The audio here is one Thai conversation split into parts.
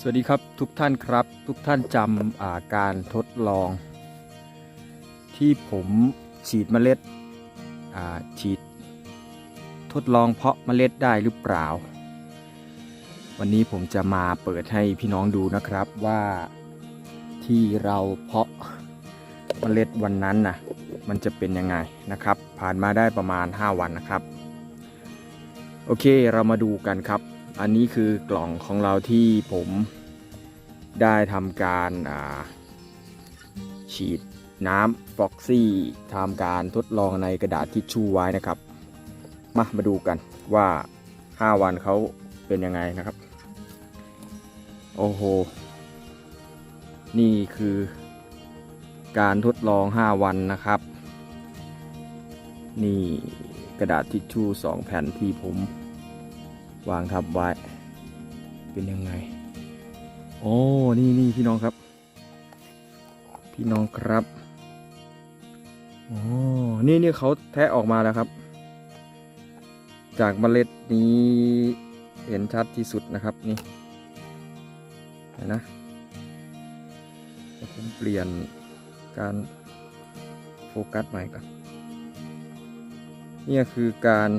สวัสดีครับทุกท่านครับ ทุกท่านจำาการทดลอง ที่ผมฉีดเมล็ดฉีดทดลองเพาะเมล็ดได้หรือเปล่า วันนี้ผมจะมาเปิดให้พี่น้องดูนะครับว่าที่เราเพาะเมล็ดวันนั้นนะมันจะเป็นยังไงนะครับ ผ่านมาได้ประมาณ 5 วันนะครับ โอเคเรามาดูกันครับ อันนี้คือกล่องของเราที่ผมได้ทำการาฉีดน้ำฟ็อกซี่ทำการทดลองในกระดาษทิชชู่ไว้นะครับ มามาดูกันว่า 5 วันเขาเป็นยังไงนะครับ โอ้โห นี่คือการทดลอง 5 วันนะครับ นี่กระดาษทิชชู่ 2 แผ่นที่ผม วางทับไว้ เป็นยังไง โอ้นี่นี่พี่น้องครับ พี่น้องครับโอ้นี่นี่เขาแทะออกมาแล้วครับ จากเมล็ดนี้เห็นชัดที่สุดนะครับนี่เห็นนะผมเปลี่ยนการโฟกัสใหม่ก่อนนี่คือการ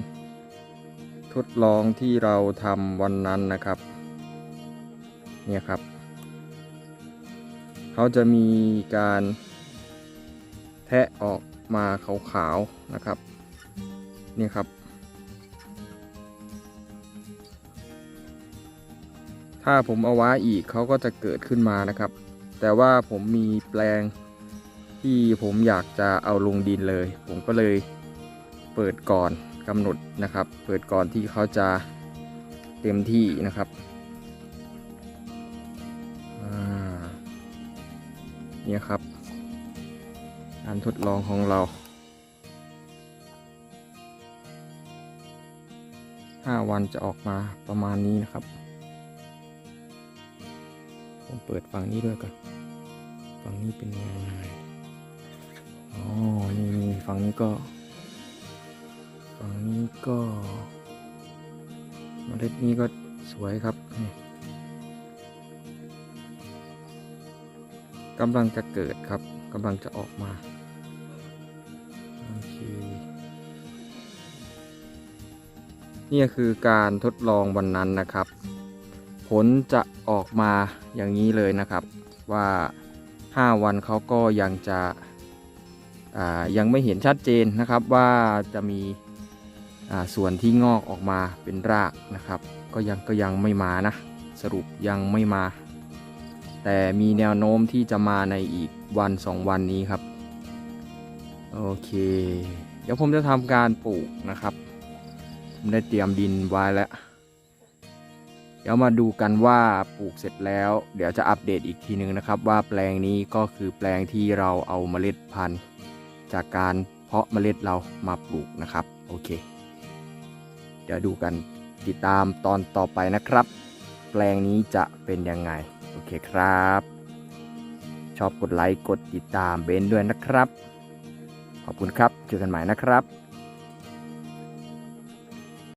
ทดลองที่เราทำวันนั้นนะครับ เนี่ยครับ เขาจะมีการแทะออกมาขาวๆนะครับเนี่ยครับ ถ้าผมเอาไว้อีกเขาก็จะเกิดขึ้นมานะครับ แต่ว่าผมมีแปลงที่ผมอยากจะเอาลงดินเลย ผมก็เลยเปิดก่อน กำหนดนะครับ เปิดก่อนที่เขาจะเต็มที่นะครับนี่ครับ การทดลองของเรา5วันจะออกมาประมาณนี้นะครับ ผมเปิดฝั่งนี้ด้วยก่อนฝั่งนี้เป็นยังไงอ๋อนี่ฝั่งนี้ก็ ฝั่งนี้ก็เมล็ดนี้ก็สวยครับนี่กำลังจะเกิดครับกำลังจะออกมาโอเคนี่คือการทดลองวันนั้นนะครับ ผลจะออกมาอย่างนี้เลยนะครับว่า 5 วันเขาก็ยังจะยังไม่เห็นชัดเจนนะครับว่าจะมี ส่วนที่งอกออกมาเป็นรากนะครับ ก็ยังก็ยังไม่มานะ สรุปยังไม่มา แต่มีแนวโน้มที่จะมาในอีกวันสองวันนี้ครับ โอเค เดี๋ยวผมจะทำการปลูกนะครับผมได้เตรียมดินไว้แล้ว เดี๋ยวมาดูกันว่าปลูกเสร็จแล้ว เดี๋ยวจะอัปเดตอีกทีหนึ่งนะครับ ว่าแปลงนี้ก็คือแปลงที่เราเอาเมล็ดพันธุ์ จากการเพาะเมล็ดเรามาปลูกนะครับ โอเค ดี๋ยวดูกันติดตามตอนต่อไปนะครับ แปลงนี้จะเป็นยังไง โอเคครับ ชอบกดไลค์กดติดตามเบนด้วยนะครับ ขอบคุณครับ เจอกันใหม่นะครับ